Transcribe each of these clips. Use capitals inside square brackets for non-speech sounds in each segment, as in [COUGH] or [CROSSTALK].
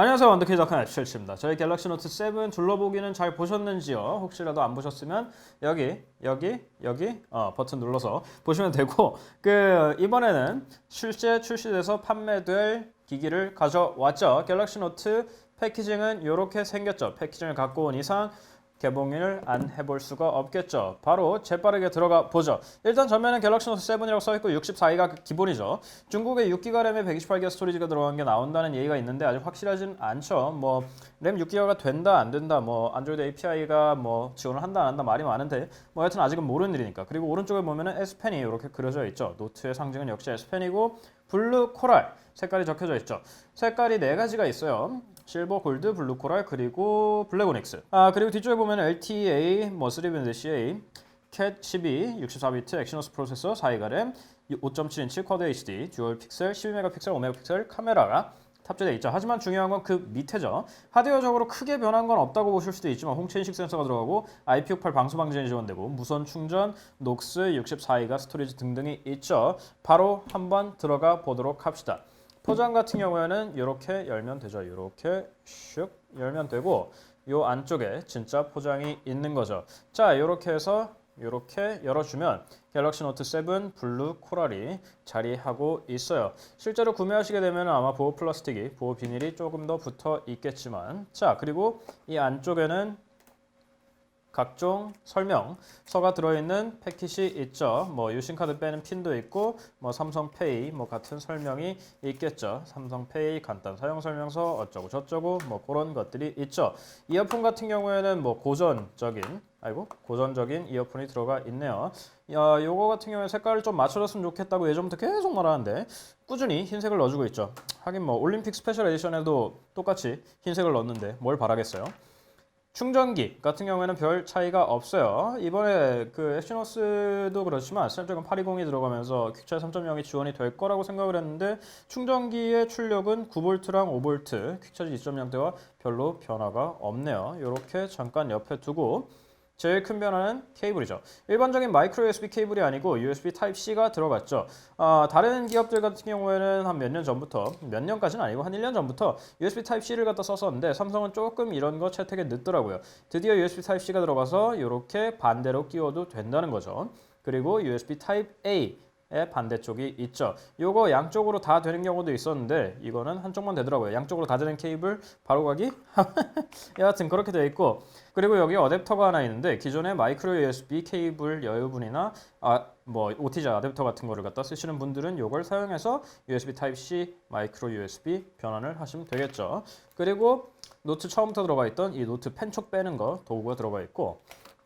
안녕하세요. 완두케이작한 앱실입니다. 저희 갤럭시 노트 7 둘러보기는 잘 보셨는지요? 혹시라도 안 보셨으면 여기 여기 여기 어, 버튼 눌러서 보시면 되고 그 이번에는 실제 출시돼서 판매될 기기를 가져왔죠. 갤럭시 노트 패키징은 이렇게 생겼죠. 패키징을 갖고 온 이상 개봉을 안 해볼 수가 없겠죠. 바로 재빠르게 들어가 보죠. 일단 전면은 갤럭시 노트 7이라고 써있고 64기가 기본이죠. 중국에 6기가 램에 128기가 스토리지가 들어간 게 나온다는 얘기가 있는데 아직 확실하진 않죠. 뭐 램 6기가가 된다 안 된다 뭐 안드로이드 API가 뭐 지원을 한다 안 한다 말이 많은데 뭐 하여튼 아직은 모르는 일이니까. 그리고 오른쪽에 보면은 S펜이 이렇게 그려져 있죠. 노트의 상징은 역시 S펜이고 블루 코랄 색깔이 적혀져 있죠. 색깔이 네 가지가 있어요. 실버, 골드, 블루 코랄 그리고 블랙 오닉스. 아 그리고 뒤쪽에 보면 LTA, 뭐 3밴드 CA, 캣 12, 64비트 액시노스 프로세서 4기가 램, 5.7인치 쿼드 HD, 듀얼 픽셀, 12메가픽셀, 5메가픽셀 카메라가 탑재되어 있죠. 하지만 중요한 건 그 밑에죠. 하드웨어적으로 크게 변한 건 없다고 보실 수도 있지만 홍채 인식 센서가 들어가고 IP68 방수 방지에 지원되고 무선 충전, 녹스, 64기가 스토리지 등등이 있죠. 바로 한번 들어가 보도록 합시다. 포장 같은 경우에는 이렇게 열면 되죠. 이렇게 슉 열면 되고 요 안쪽에 진짜 포장이 있는 거죠. 자, 이렇게 해서 이렇게 열어주면 갤럭시 노트 7 블루 코랄이 자리하고 있어요. 실제로 구매하시게 되면 아마 보호 플라스틱이 보호 비닐이 조금 더 붙어 있겠지만 자 그리고 이 안쪽에는 각종 설명서가 들어있는 패킷이 있죠. 뭐 유심카드 빼는 핀도 있고 뭐 삼성페이 뭐 같은 설명이 있겠죠. 삼성페이 간단 사용 설명서 어쩌고 저쩌고 뭐 그런 것들이 있죠. 이어폰 같은 경우에는 뭐 고전적인 아이고 고전적인 이어폰이 들어가 있네요. 야, 요거 같은 경우에 색깔을 좀 맞춰줬으면 좋겠다고 예전부터 계속 말하는데 꾸준히 흰색을 넣어주고 있죠. 하긴 뭐 올림픽 스페셜 에디션에도 똑같이 흰색을 넣었는데 뭘 바라겠어요. 충전기 같은 경우에는 별 차이가 없어요. 이번에 그 엑시노스도 그렇지만 스냅드래곤 820이 들어가면서 퀵차이 3.0이 지원이 될 거라고 생각을 했는데 충전기의 출력은 9V랑 5V 퀵차지 2.0대와 별로 변화가 없네요. 이렇게 잠깐 옆에 두고 제일 큰 변화는 케이블이죠. 일반적인 마이크로 USB 케이블이 아니고 USB Type-C가 들어갔죠. 아, 다른 기업들 같은 경우에는 한 몇 년 전부터, 몇 년까지는 아니고 한 1년 전부터 USB Type-C를 갖다 썼었는데 삼성은 조금 이런 거 채택에 늦더라고요. 드디어 USB Type-C가 들어가서 이렇게 반대로 끼워도 된다는 거죠. 그리고 USB Type-A 의 반대쪽이 있죠. 요거 양쪽으로 다 되는 경우도 있었는데 이거는 한쪽만 되더라고요. 양쪽으로 다 되는 케이블 바로 가기? [LAUGHS] 여하튼 그렇게 되어 있고 그리고 여기 어댑터가 하나 있는데 기존의 마이크로 USB 케이블 여유분이나 아, 뭐 OTG 어댑터 같은 거를 갖다 쓰시는 분들은 이걸 사용해서 USB Type-C 마이크로 USB 변환을 하시면 되겠죠. 그리고 노트 처음부터 들어가 있던 이 노트 펜촉 빼는 거 도구가 들어가 있고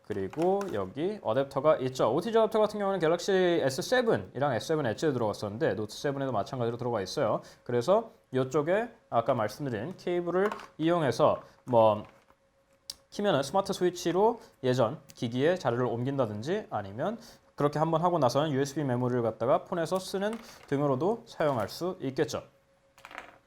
그리고 여기 어댑터가 있죠. OTG 어댑터 같은 경우는 갤럭시 S7이랑 S7 엣지에 들어갔었는데 노트 7에도 마찬가지로 들어가 있어요. 그래서 이쪽에 아까 말씀드린 케이블을 이용해서 뭐 키면은 스마트 스위치로 예전 기기에 자료를 옮긴다든지 아니면 그렇게 한번 하고 나서는 USB 메모리를 갖다가 폰에서 쓰는 등으로도 사용할 수 있겠죠.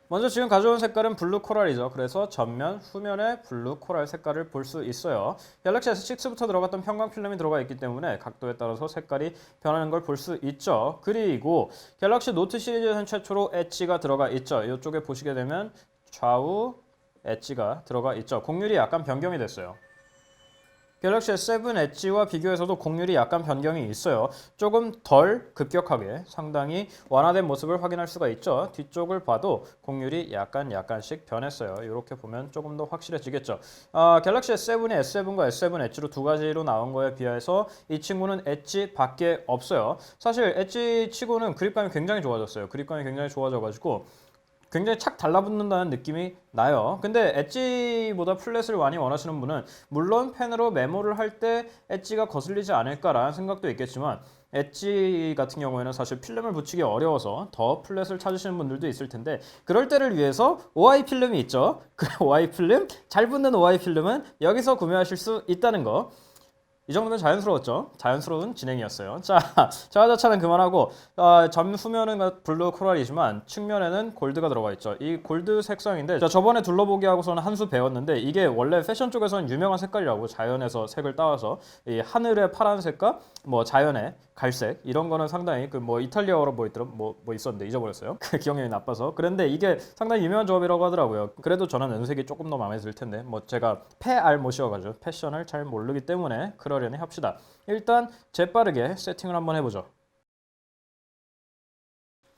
먼저 지금 가져온 색깔은 블루 코랄이죠. 그래서 전면, 후면에 블루 코랄 색깔을 볼 수 있어요. 갤럭시 S6부터 들어갔던 편광 필름이 들어가 있기 때문에 각도에 따라서 색깔이 변하는 걸 볼 수 있죠. 그리고 갤럭시 노트 시리즈에서는 최초로 엣지가 들어가 있죠. 이쪽에 보시게 되면 좌우 엣지가 들어가 있죠. 곡률이 약간 변경이 됐어요. 갤럭시 S7 엣지와 비교해서도 곡률이 약간 변경이 있어요. 조금 덜 급격하게 상당히 완화된 모습을 확인할 수가 있죠. 뒤쪽을 봐도 곡률이 약간 약간씩 변했어요. 이렇게 보면 조금 더 확실해지겠죠. 아, 갤럭시 S7이 S7과 S7 엣지로 두 가지로 나온 거에 비해서 이 친구는 엣지 밖에 없어요. 사실 엣지 치고는 그립감이 굉장히 좋아졌어요. 그립감이 굉장히 좋아져가지고 굉장히 착 달라붙는다는 느낌이 나요. 근데 엣지보다 플랫을 많이 원하시는 분은 물론 펜으로 메모를 할 때 엣지가 거슬리지 않을까라는 생각도 있겠지만 엣지 같은 경우에는 사실 필름을 붙이기 어려워서 더 플랫을 찾으시는 분들도 있을 텐데 그럴 때를 위해서 OI 필름이 있죠. 그 [LAUGHS] OI 필름 잘 붙는 OI 필름은 여기서 구매하실 수 있다는 거. 이 정도면 자연스러웠죠? 자연스러운 진행이었어요. 자, [LAUGHS] 자화자차는 그만하고 어, 전후면은 블루 코랄이지만 측면에는 골드가 들어가 있죠. 이 골드 색상인데 자, 저번에 둘러보기 하고서는 한 수 배웠는데 이게 원래 패션 쪽에서는 유명한 색깔이라고 자연에서 색을 따와서 이 하늘의 파란색과 뭐 자연의 갈색 이런 거는 상당히 그 뭐 이탈리아어로 뭐 있더라 뭐, 뭐 있었는데 잊어버렸어요. [LAUGHS] 그 기억력이 나빠서 그런데 이게 상당히 유명한 조합이라고 하더라고요. 그래도 저는 은색이 조금 더 마음에 들 텐데 뭐 제가 패알 못이어가지고 패션을 잘 모르기 때문에 그 러려니 합시다. 일단 재빠르게 세팅을 한번 해보죠.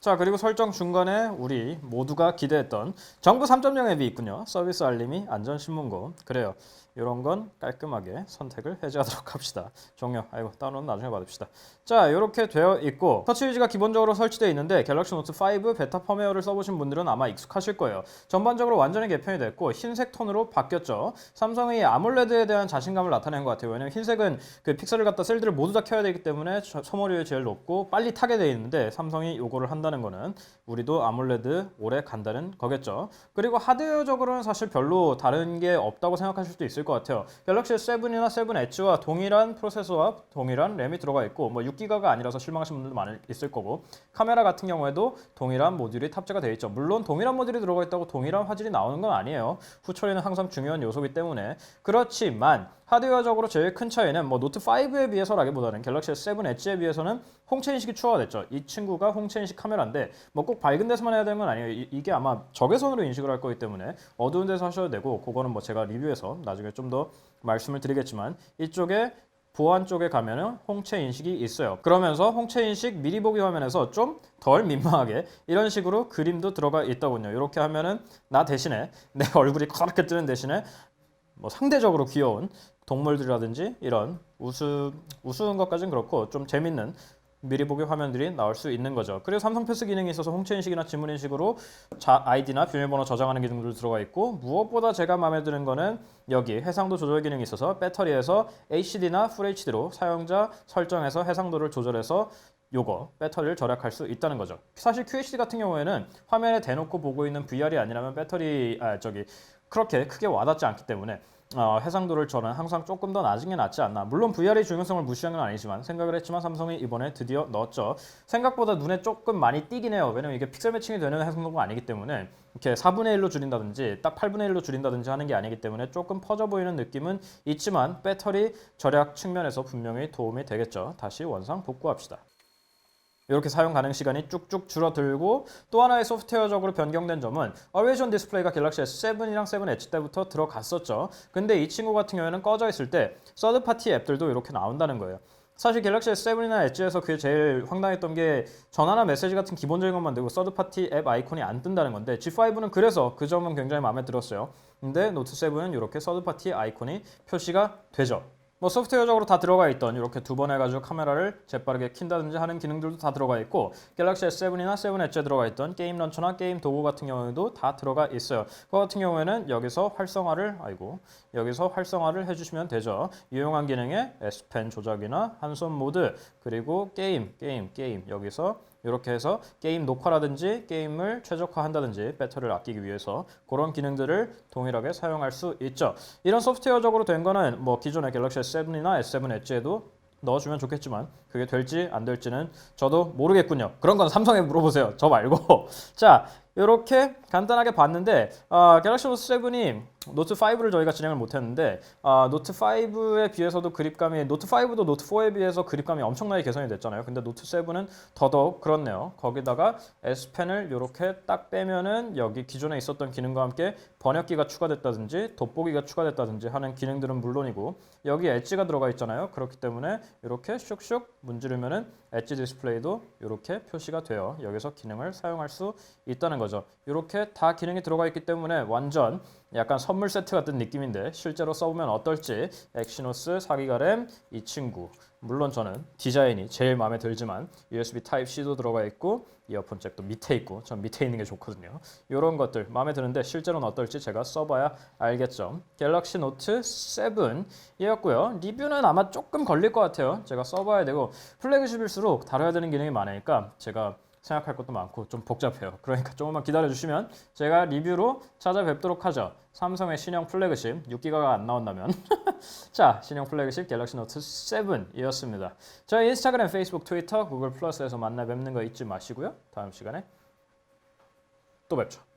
자 그리고 설정 중간에 우리 모두가 기대했던 정부 3.0 앱이 있군요. 서비스 알림이 안전신문고 그래요. 이런 건 깔끔하게 선택을 해제하도록 [LAUGHS] 합시다. 종료. 아이고 다운로드 나중에 받읍시다. 자 이렇게 되어 있고 터치 위즈가 기본적으로 설치되어 있는데 갤럭시 노트 5 베타 펌웨어를 써보신 분들은 아마 익숙하실 거예요. 전반적으로 완전히 개편이 됐고 흰색 톤으로 바뀌었죠. 삼성이 아몰레드에 대한 자신감을 나타낸 것 같아요. 왜냐면 흰색은 그 픽셀을 갖다 셀들을 모두 다 켜야 되기 때문에 저- 소모율이 제일 높고 빨리 타게 되어 있는데 삼성이 요거를 한다는 거는 우리도 아몰레드 오래 간다는 거겠죠. 그리고 하드웨어적으로는 사실 별로 다른 게 없다고 생각하실 수도 있을 것 같아요. 갤럭시 7이나 7 엣지와 동일한 프로세서와 동일한 램이 들어가 있고 뭐 6기가가 아니라서 실망하신 분들도 많을 있을 거고 카메라 같은 경우에도 동일한 모듈이 탑재가 되어 있죠. 물론 동일한 모듈이 들어가 있다고 동일한 화질이 나오는 건 아니에요. 후처리는 항상 중요한 요소이기 때문에 그렇지만 하드웨어적으로 제일 큰 차이는 뭐 노트 5에 비해서라기보다는 갤럭시 7 엣지에 비해서는 홍채 인식이 추가됐죠. 이 친구가 홍채 인식 카메라인데 뭐 꼭 밝은 데서만 해야 되는 건 아니에요. 이, 게 아마 적외선으로 인식을 할 거기 때문에 어두운 데서 하셔도 되고 그거는 뭐 제가 리뷰해서 나중에 좀 더 말씀을 드리겠지만 이쪽에 보안 쪽에 가면은 홍채 인식이 있어요. 그러면서 홍채 인식 미리 보기 화면에서 좀 덜 민망하게 이런 식으로 그림도 들어가 있더군요. 이렇게 하면은 나 대신에 내 [LAUGHS] 얼굴이 커렇게 뜨는 대신에 뭐 상대적으로 귀여운 동물들이라든지 이런 우스 우스운 것까지는 그렇고 좀 재밌는 미리 보기 화면들이 나올 수 있는 거죠. 그리고 삼성 패스 기능이 있어서 홍채 인식이나 지문 인식으로 자, 아이디나 비밀번호 저장하는 기능도 들어가 있고 무엇보다 제가 마음에 드는 거는 여기 해상도 조절 기능이 있어서 배터리에서 HD나 Full HD로 사용자 설정해서 해상도를 조절해서 요거 배터리를 절약할 수 있다는 거죠. 사실 QHD 같은 경우에는 화면에 대놓고 보고 있는 VR이 아니라면 배터리 아 저기 그렇게 크게 와닿지 않기 때문에 어, 해상도를 저는 항상 조금 더 낮은 게 낫지 않나. 물론 VR의 중요성을 무시한 건 아니지만 생각을 했지만 삼성이 이번에 드디어 넣었죠. 생각보다 눈에 조금 많이 띄긴 해요. 왜냐면 이게 픽셀 매칭이 되는 해상도가 아니기 때문에 이렇게 4분의 1로 줄인다든지 딱 8분의 1로 줄인다든지 하는 게 아니기 때문에 조금 퍼져 보이는 느낌은 있지만 배터리 절약 측면에서 분명히 도움이 되겠죠. 다시 원상 복구합시다. 이렇게 사용 가능 시간이 쭉쭉 줄어들고 또 하나의 소프트웨어적으로 변경된 점은 어웨이션 디스플레이가 갤럭시 S7이랑 7 엣지 때부터 들어갔었죠. 근데 이 친구 같은 경우에는 꺼져 있을 때 서드 파티 앱들도 이렇게 나온다는 거예요. 사실 갤럭시 S7이나 엣지에서 그게 제일 황당했던 게 전화나 메시지 같은 기본적인 것만 되고 서드 파티 앱 아이콘이 안 뜬다는 건데 G5는 그래서 그 점은 굉장히 마음에 들었어요. 근데 노트 7은 이렇게 서드 파티 아이콘이 표시가 되죠. 뭐 소프트웨어적으로 다 들어가 있던 이렇게 두 번 해가지고 카메라를 재빠르게 킨다든지 하는 기능들도 다 들어가 있고 갤럭시 S7이나 7 엣지에 들어가 있던 게임 런처나 게임 도구 같은 경우에도 다 들어가 있어요. 그 같은 경우에는 여기서 활성화를 아이고 여기서 활성화를 해주시면 되죠. 유용한 기능에 S펜 조작이나 한손 모드 그리고 게임 게임 게임 여기서 이렇게 해서 게임 녹화라든지 게임을 최적화한다든지 배터리를 아끼기 위해서 그런 기능들을 동일하게 사용할 수 있죠. 이런 소프트웨어적으로 된 거는 뭐 기존의 갤럭시 S7이나 S7 엣지에도 넣어주면 좋겠지만 그게 될지 안 될지는 저도 모르겠군요. 그런 건 삼성에 물어보세요. 저 말고. [LAUGHS] 자, 이렇게 간단하게 봤는데 어, 갤럭시 노트 7이 노트 5를 저희가 진행을 못했는데 어, 노트 5에 비해서도 그립감이 노트 5도 노트 4에 비해서 그립감이 엄청나게 개선이 됐잖아요. 근데 노트 7은 더더욱 그렇네요. 거기다가 S 펜을 이렇게 딱 빼면은 여기 기존에 있었던 기능과 함께 번역기가 추가됐다든지 돋보기가 추가됐다든지 하는 기능들은 물론이고 여기 엣지가 들어가 있잖아요. 그렇기 때문에 이렇게 슉슉 문지르면은 엣지 디스플레이도 이렇게 표시가 돼요. 여기서 기능을 사용할 수 있다는 거죠. 이렇게 다 기능이 들어가 있기 때문에 완전 약간 선물 세트 같은 느낌인데 실제로 써보면 어떨지 엑시노스 4기가 램 이 친구. 물론 저는 디자인이 제일 마음에 들지만 USB Type-C도 들어가 있고 이어폰 잭도 밑에 있고 전 밑에 있는 게 좋거든요. 이런 것들 마음에 드는데 실제로는 어떨지 제가 써봐야 알겠죠. 갤럭시 노트 7이었고요. 리뷰는 아마 조금 걸릴 것 같아요. 제가 써봐야 되고 플래그십일수록 다뤄야 되는 기능이 많으니까 제가 생각할 것도 많고 좀 복잡해요. 그러니까 조금만 기다려 주시면 제가 리뷰로 찾아뵙도록 하죠. 삼성의 신형 플래그십 6기가가 안 나온다면 [LAUGHS] 자 신형 플래그십 갤럭시 노트 7이었습니다. 저희 인스타그램, 페이스북, 트위터, 구글 플러스에서 만나 뵙는 거 잊지 마시고요. 다음 시간에 또 뵙죠.